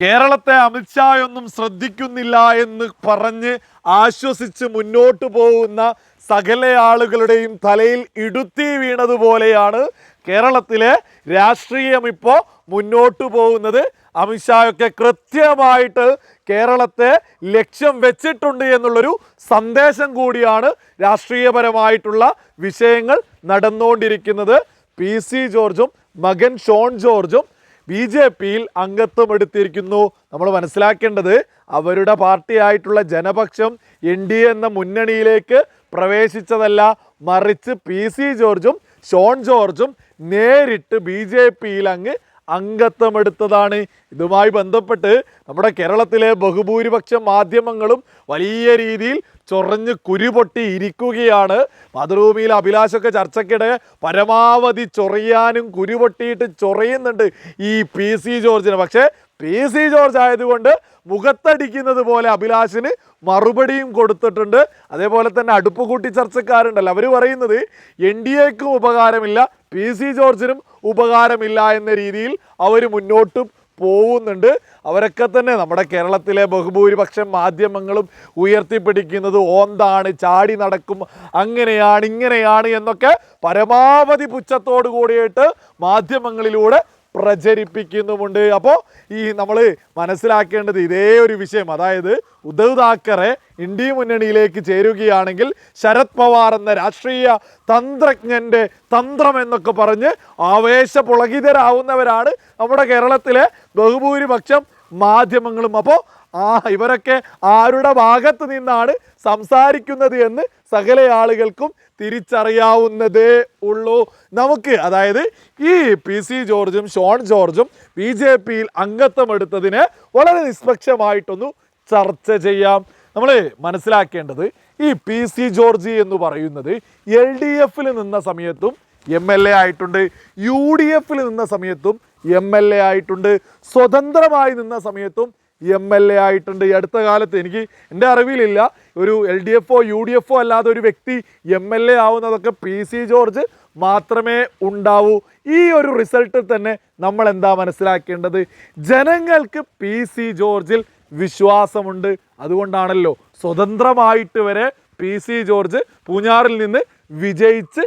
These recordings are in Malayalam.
കേരളത്തെ അമിത്ഷായൊന്നും ശ്രദ്ധിക്കുന്നില്ല എന്ന് പറഞ്ഞ് ആശ്വസിച്ച് മുന്നോട്ട് പോകുന്ന സകല ആളുകളുടെയും തലയിൽ ഇടുത്തി വീണതുപോലെയാണ് കേരളത്തിലെ രാഷ്ട്രീയം ഇപ്പോൾ മുന്നോട്ട് പോകുന്നത്. അമിത്ഷായൊക്കെ കൃത്യമായിട്ട് കേരളത്തെ ലക്ഷ്യം വെച്ചിട്ടുണ്ട് എന്നുള്ളൊരു സന്ദേശം കൂടിയാണ് രാഷ്ട്രീയപരമായിട്ടുള്ള വിഷയങ്ങൾ നടന്നുകൊണ്ടിരിക്കുന്നത്. പി സി ജോർജും മകൻ ഷോൺ ജോർജും ബി ജെ പിയിൽ അംഗത്വം എടുത്തിരിക്കുന്നു. നമ്മൾ മനസ്സിലാക്കേണ്ടത് അവരുടെ പാർട്ടിയായിട്ടുള്ള ജനപക്ഷം എൻ ഡി എന്ന മുന്നണിയിലേക്ക് പ്രവേശിച്ചതല്ല. മറിച്ച് പി സി ജോർജും ഷോൺ ജോർജും നേരിട്ട് ബി ജെ പിയിൽ അങ്ങ് അംഗത്വം എടുത്തതാണ് ഇതുമായി ബന്ധപ്പെട്ട് നമ്മുടെ കേരളത്തിലെ ബഹുഭൂരിപക്ഷം മാധ്യമങ്ങളും വലിയ രീതിയിൽ ചൊറഞ്ഞ് കുരുപൊട്ടി ഇരിക്കുകയാണ് മാതൃഭൂമിയിൽ അഭിലാഷൊക്കെ ചർച്ചയ്ക്കിടെ പരമാവധി ചൊറിയാനും കുരുപൊട്ടിയിട്ട് ചൊറിയുന്നുണ്ട് ഈ പി സി ജോർജിന്. പക്ഷേ പി സി ജോർജ് ആയതുകൊണ്ട് മുഖത്തടിക്കുന്നത് പോലെ അഭിലാഷിന് മറുപടിയും കൊടുത്തിട്ടുണ്ട്. അതേപോലെ തന്നെ അടുപ്പ് കൂട്ടി ചർച്ചക്കാരുണ്ടല്ലോ. അവർ പറയുന്നത് എൻ ഡി എക്കും ഉപകാരമില്ല പി സി ജോർജിനും ഉപകാരമില്ല എന്ന രീതിയിൽ അവർ മുന്നോട്ട് പോകുന്നുണ്ട് അവരൊക്കെ തന്നെ നമ്മുടെ കേരളത്തിലെ ബഹുഭൂരിപക്ഷം മാധ്യമങ്ങളും ഉയർത്തിപ്പിടിക്കുന്നത് ഓന്താണ് ചാടി നടക്കും അങ്ങനെയാണ് ഇങ്ങനെയാണ് എന്നൊക്കെ പരമാവധി പുച്ഛത്തോടു കൂടിയിട്ട് മാധ്യമങ്ങളിലൂടെ പ്രചരിപ്പിക്കുന്നുമുണ്ട്. അപ്പോൾ ഈ നമ്മൾ മനസ്സിലാക്കേണ്ടത് ഇതേ ഒരു വിഷയം. അതായത് ഉദ്ധവ് താക്കറെ ഇന്ത്യ മുന്നണിയിലേക്ക് ചേരുകയാണെങ്കിൽ ശരത് പവാർ എന്ന രാഷ്ട്രീയ തന്ത്രജ്ഞന്റെ തന്ത്രം എന്നൊക്കെ പറഞ്ഞ് ആവേശപുളകിതരാവുന്നവരാണ് നമ്മുടെ കേരളത്തിലെ ബഹുഭൂരിപക്ഷം മാധ്യമങ്ങളും. അപ്പോൾ ആ ഇവരൊക്കെ ആരുടെ ഭാഗത്ത് നിന്നാണ് സംസാരിക്കുന്നത് എന്ന് സകല ആളുകൾക്കും തിരിച്ചറിയാവുന്നതേ ഉള്ളൂ. നമുക്ക് അതായത് ഈ പി സി ജോർജും ഷോൺ ജോർജും ബി ജെ പിയിൽ അംഗത്വം എടുത്തതിന് വളരെ നിഷ്പക്ഷമായിട്ടൊന്ന് ചർച്ച ചെയ്യാം. നമ്മൾ മനസ്സിലാക്കേണ്ടത് ഈ പി സി ജോർജ് എന്ന് പറയുന്നത് എൽ ഡി എഫിൽ നിന്ന സമയത്തും എം എൽ എ ആയിട്ടുണ്ട്. യു ഡി എഫിൽ നിന്ന സമയത്തും എം എൽ എ ആയിട്ടുണ്ട്. സ്വതന്ത്രമായി നിന്ന സമയത്തും എം എൽ എ ആയിട്ടുണ്ട്. ഈ അടുത്ത കാലത്ത് എനിക്ക് എന്റെ അറിവിലില്ല. ഒരു എൽ ഡി എഫ് ഒ യു ഡി എഫ് ഒ അല്ലാതെ ഒരു വ്യക്തി എം എൽ എ ആവുന്നതൊക്കെ പി സി ജോർജ് മാത്രമേ ഉണ്ടാവൂ. ഈ ഒരു റിസൾട്ടിൽ തന്നെ നമ്മൾ എന്താ മനസ്സിലാക്കേണ്ടത്? ജനങ്ങൾക്ക് പി സി ജോർജിൽ വിശ്വാസമുണ്ട്. അതുകൊണ്ടാണല്ലോ സ്വതന്ത്രമായിട്ട് വരെ പി സി ജോർജ് പൂഞ്ഞാറിൽ നിന്ന് വിജയിച്ച്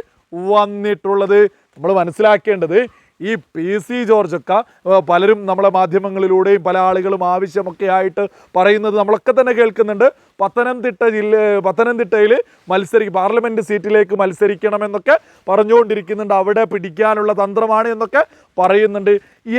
വന്നിട്ടുള്ളത്. നമ്മൾ മനസ്സിലാക്കേണ്ടത് ഈ പി സി ജോർജൊക്കെ പലരും നമ്മളെ മാധ്യമങ്ങളിലൂടെയും പല ആളുകളും ആവശ്യമൊക്കെ ആയിട്ട് പറയുന്നത് നമ്മളൊക്കെ തന്നെ കേൾക്കുന്നുണ്ട്. പത്തനംതിട്ട ജില്ല പത്തനംതിട്ടയിൽ മത്സരി പാർലമെന്റ് സീറ്റിലേക്ക് മത്സരിക്കണമെന്നൊക്കെ പറഞ്ഞുകൊണ്ടിരിക്കുന്നുണ്ട്. അവിടെ പിടിക്കാനുള്ള തന്ത്രമാണ് എന്നൊക്കെ പറയുന്നുണ്ട്.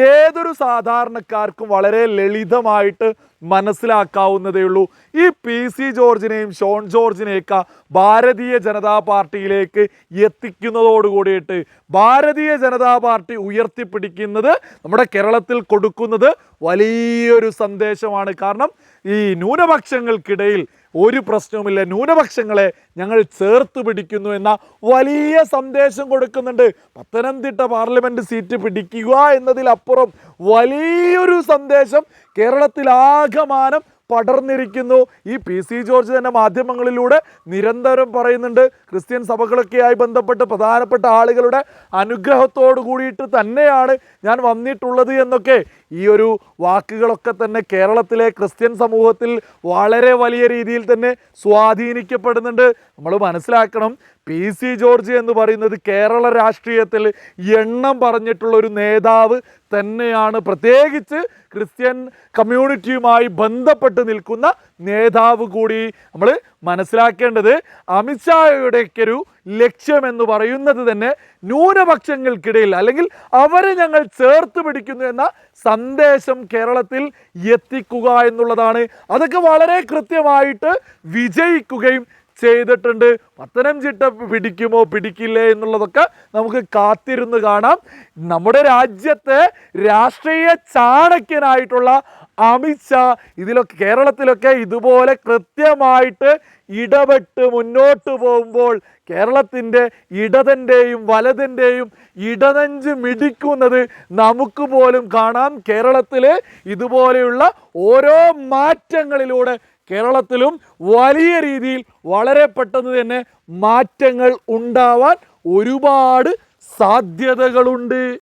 ഏതൊരു സാധാരണക്കാർക്കും വളരെ ലളിതമായിട്ട് മനസ്സിലാക്കാവുന്നതേ ഉള്ളൂ. ഈ പി സി ജോർജിനെയും ഷോൺ ജോർജിനെയൊക്കെ ഭാരതീയ ജനതാ പാർട്ടിയിലേക്ക് എത്തിക്കുന്നതോട് കൂടിയിട്ട് ഭാരതീയ ജനതാ പാർട്ടി ഉയർത്തിപ്പിടിക്കുന്നത് നമ്മുടെ കേരളത്തിൽ കൊടുക്കുന്നത് വലിയൊരു സന്ദേശമാണ്. കാരണം ഈ ന്യൂനപക്ഷങ്ങൾക്കിടയിൽ ഒരു പ്രശ്നവുമില്ല. ന്യൂനപക്ഷങ്ങളെ ഞങ്ങൾ ചേർത്ത് പിടിക്കുന്നു എന്ന വലിയ സന്ദേശം കൊടുക്കുന്നുണ്ട്. പത്തനംതിട്ട പാർലമെന്റ് സീറ്റ് പിടിക്കുക എന്നതിലപ്പുറം വലിയൊരു സന്ദേശം കേരളത്തിലാകമാനം പടർന്നിരിക്കുന്നു. ഈ പി സി ജോർജ് തന്നെ മാധ്യമങ്ങളിലൂടെ നിരന്തരം പറയുന്നുണ്ട്. ക്രിസ്ത്യൻ സഭകളൊക്കെയായി ബന്ധപ്പെട്ട് പ്രധാനപ്പെട്ട ആളുകളുടെ അനുഗ്രഹത്തോടു കൂടിയിട്ട് തന്നെയാണ് ഞാൻ വന്നിട്ടുള്ളത് എന്നൊക്കെ. ഈ ഒരു വാക്കുകളൊക്കെ തന്നെ കേരളത്തിലെ ക്രിസ്ത്യൻ സമൂഹത്തിൽ വളരെ വലിയ രീതിയിൽ തന്നെ സ്വാധീനിക്കപ്പെടുന്നുണ്ട്. നമ്മൾ മനസ്സിലാക്കണം പി സി ജോർജ് എന്ന് പറയുന്നത് കേരള രാഷ്ട്രീയത്തിൽ എണ്ണം പറഞ്ഞിട്ടുള്ള ഒരു നേതാവ് തന്നെയാണ്. പ്രത്യേകിച്ച് ക്രിസ്ത്യൻ കമ്മ്യൂണിറ്റിയുമായി ബന്ധപ്പെട്ട് നിൽക്കുന്ന നേതാവ് കൂടി നമ്മൾ മനസ്സിലാക്കേണ്ടത് അമിത്ഷായുടെയൊക്കെ ഒരു ലക്ഷ്യം എന്ന് പറയുന്നത് തന്നെ ന്യൂനപക്ഷങ്ങൾക്കിടയിൽ അല്ലെങ്കിൽ അവരെ ഞങ്ങൾ ചേർത്ത് പിടിക്കുന്നു എന്ന സന്ദേശം കേരളത്തിൽ എത്തിക്കുക എന്നുള്ളതാണ്. അതൊക്കെ വളരെ കൃത്യമായിട്ട് വിജയിക്കുകയും ചെയ്തിട്ടുണ്ട്. പത്തനംതിട്ട പിടിക്കുമോ പിടിക്കില്ലേ എന്നുള്ളതൊക്കെ നമുക്ക് കാത്തിരുന്ന് കാണാം. നമ്മുടെ രാജ്യത്തെ രാഷ്ട്രീയ ചാണക്യനായിട്ടുള്ള അമിത്ഷാ ഇതിലൊക്കെ കേരളത്തിലൊക്കെ ഇതുപോലെ കൃത്യമായിട്ട് ഇടപെട്ട് മുന്നോട്ട് പോകുമ്പോൾ കേരളത്തിന്റെ ഇടതന്റെയും വലതിന്റെയും ഇടനെഞ്ച് മിടിക്കുന്നത് നമുക്ക് പോലും കാണാം. കേരളത്തിൽ ഇതുപോലെയുള്ള ഓരോ മാറ്റങ്ങളിലൂടെ കേരളത്തിലും വലിയ രീതിയിൽ വളരെ പെട്ടെന്ന് തന്നെ മാറ്റങ്ങൾ ഉണ്ടാവാൻ ഒരുപാട് സാധ്യതകളുണ്ട്.